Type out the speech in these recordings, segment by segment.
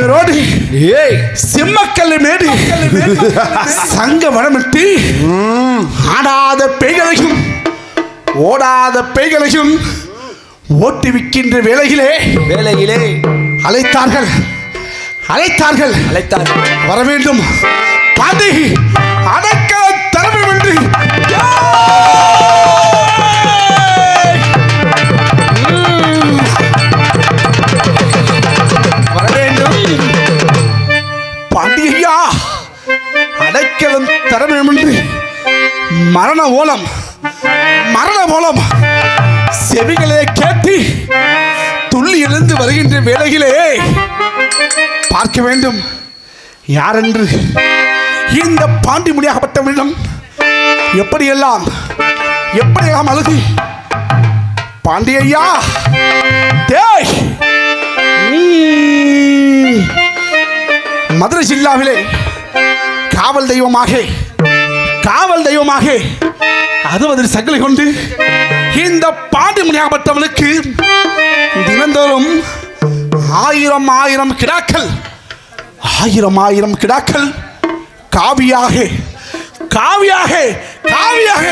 Road. ஏய். சிம்மக்கல்லு மேடு. சங்க வனமிட்டு ஆடாத பேய்களையும் ஓடாத பேய்களையும் ஓட்டி விற்கின்ற வேளையிலே வேலையிலே. அழைத்தார்கள். அழைத்தார்கள். அழைத்தார் வர வேண்டும். பாண்டி அடக்க தர வேண்டும் என்று மரண ஓலம் மரண ஓலம். செவிகளே கேட்டு துள்ளி எழுந்து வருகின்ற வேளையிலே பார்க்க வேண்டும். யாரென்று? இந்த பாண்டி முடியாகப்பட்டவனிடம் எப்படியெல்லாம் எப்படியெல்லாம் அழுது? பாண்டியா தேய் மதுரை ஜில்லாவிலே காவல் தெய்வமாக காவல் தெய்வமாக அறுபது சங்கிலி கொண்டு இந்த பாண்டி முடியாகப்பட்டவனுக்கு தினந்தோறும் ஆயிரம் ஆயிரம் கிடாக்கள் ஆயிரம் ஆயிரம் கிடாக்கள் காவியாக காவியாக காவியாக.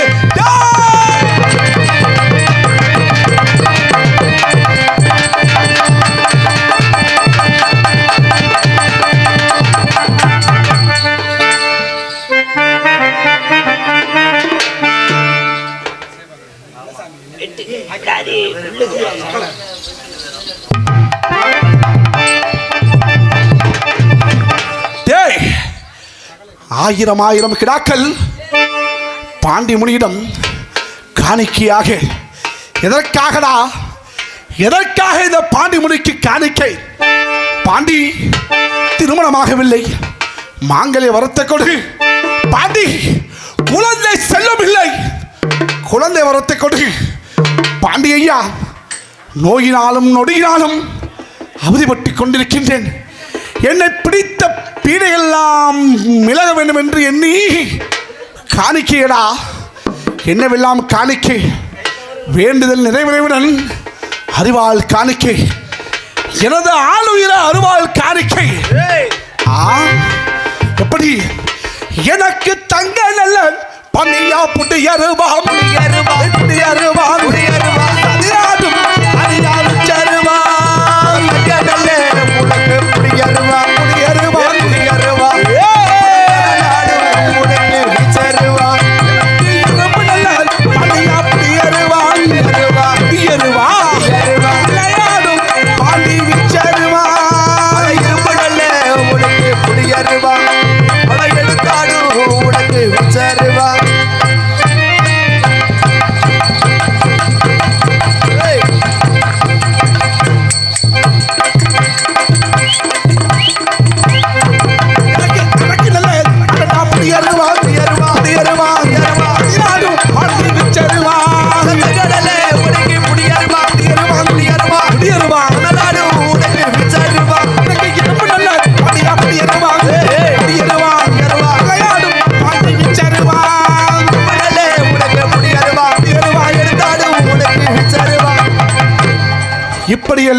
டேய் ஆயிரம் ஆயிரம் கிடாக்கள் பாண்டி முனியிடம் காணிக்கையாக. எதற்காகடா? எதற்காக இந்த பாண்டி முனிக்கு காணிக்கை? பாண்டி திருமணமாகவில்லை. மாங்கல்ய வரத்தை கொடு. பாண்டி குழந்தை செல்லவில்லை குழந்தை வரத்தை கொடு. பாண்டி ஐயா நோயினாலும் நொடியினாலும் அவதிப்பட்டு கொண்டிருக்கின்றேன். என்னை பிடித்த பீடையெல்லாம் மிளக வேண்டும் என்று எண்ணி காணிக்கையடா. என்னவெல்லாம் காணிக்கை? வேண்டுதல் நிறைவேறவுடன் அறிவாள் காணிக்கை. எனது ஆளுயிர அருவாள் காணிக்கை. எப்படி? எனக்கு தங்க நல்ல பண்ணியா புட்டியருவா புட்டியருவா புட்டியருவா புட்டியருவா அதிராடும்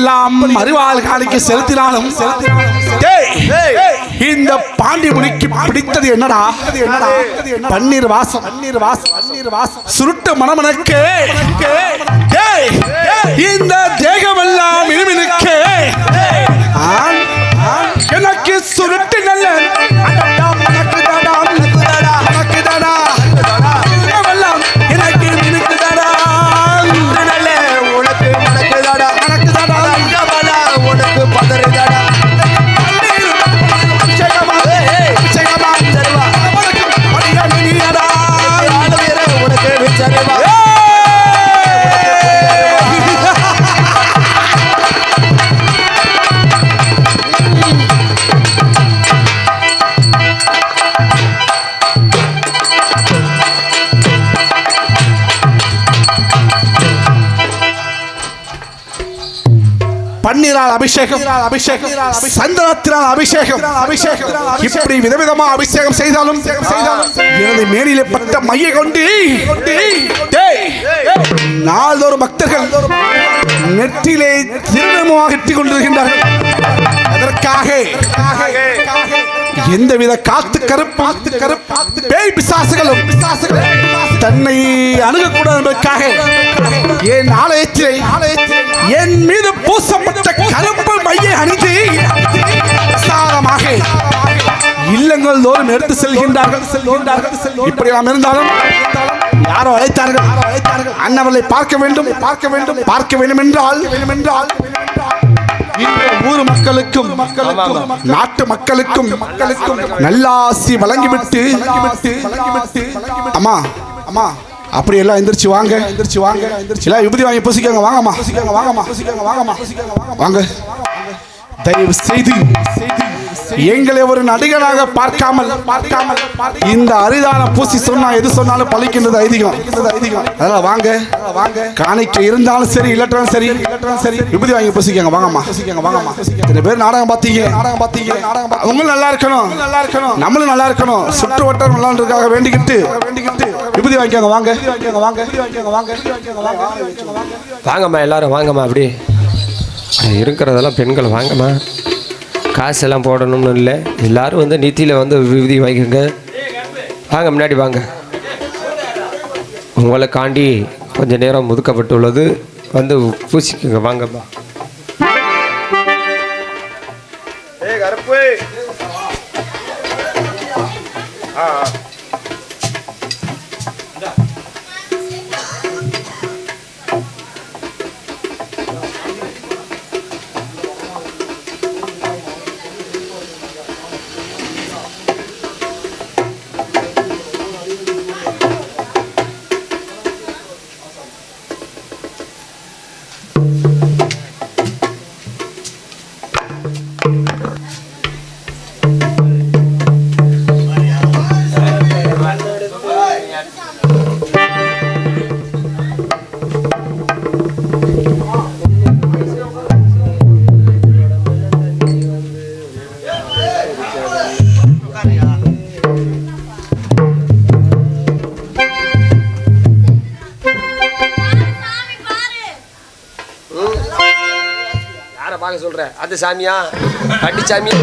இப்படியெல்லாம் அறிவாள் காணிக்க செலுத்தினாலும் இந்த பாண்டி முனிக்கு பிடித்தது என்னடா? பன்னீர் வாசம் பன்னீர் வாசம் பன்னீர் வாசம். சுருட்டு மனமனக்கு இந்த தேகமெல்லாம் ஆண், எனக்கு சுருட்டு நல்ல. அபிஷேகம். அபிஷேகம். சந்தனத்தினால் அபிஷேகம். அபிஷேகம். இப்படி விதவிதமா அபிஷேகம் செய்தாலும் எனது மேனிலே பட்ட மைய கொண்டு நாள்தோறும் பக்தர்கள் நெற்றிலே திருநமாக இட்டுக் கொண்டிருக்கின்றார்கள். அதற்காக எந்தவித காத்து கருப்பாத்து கருப்பாத்து பேய் பிசாசுகளும் தன்னை அணுகக்கூடாது என்பதற்காக என் ஆலயத்திலே என் மீது பூசப்பட்ட கருப்பு மையை அணிந்து சாதமாக இல்லங்கள் தோறும் எடுத்து செல்கின்றார்கள். செல்கின்றார்கள் இப்படி நாம் இருந்தாலும் யாரோ அழைத்தார்கள். அண்ணவர்களை பார்க்க வேண்டும். பார்க்க வேண்டும் பார்க்க வேண்டும் என்றால் வேண்டும் என்றால் ஊர் மக்களுக்கும் மக்களுக்கும் நாட்டு மக்களுக்கும் மக்களுக்கும் நல்லாசி வழங்கிவிட்டு அம்மா அம்மா அப்படி எல்லாம் எந்திரிச்சு வாங்க. எந்திரிச்சு வாங்க எல்லாம் விபூதி வாங்கி பூசிக்கோங்க வாங்கம்மா பூசிக்கோங்க வாங்கம்மா பூசிக்கோங்க வாங்கம்மா. வாங்க. தயவு செய்து எங்களை ஒரு நடிகனாக பார்க்காமல் பார்க்காமல் இந்த அரிதான பூசி சொன்னா எது சொன்னாலும் பழிக்கின்றது ஐதீகம். ஐதீகம் அதனால வாங்க வாங்க காணிக்க இருந்தாலும் சரி இல்லட்டாலும் சரி இல்லட்டாலும் சரி விபூதி வாங்கி பூசிக்கோங்க வாங்கம்மா. பூசிக்கோங்க வாங்கம்மா இத்தனை பேர் நாடகம் பார்த்தீங்க. நாடகம் பார்த்தீங்க நாடகம் அவங்களும் நல்லா இருக்கணும். நல்லா இருக்கணும் நம்மளும் நல்லா இருக்கணும். சுற்று வட்டம் நல்லா இருக்காக வேண்டிக்கிட்டு வேண்டிக்கிட்டு விபூதி வாங்கிக்கோங்க வாங்க வாங்கிக்கோங்க வாங்க வாங்க வாங்க. வாங்கம்மா எல்லாரும் வாங்கம்மா அப்படி. இருக்கிறதெல்லாம் பெண்கள் வாங்கம்மா. காசெல்லாம் போடணும்னு இல்லை. எல்லாரும் வந்து நித்தியில் வந்து விபூதி வாங்கிக்கோங்க. வாங்க முன்னாடி வாங்க. உங்களை காண்டி கொஞ்சம் நேரம் ஒதுக்கப்பட்டுள்ளது. வந்து பூசிக்கோங்க வாங்கம்மா. ஆ. சொல்கிறேன் சொல்ற அது சாமியா? கட்டி சாமியா?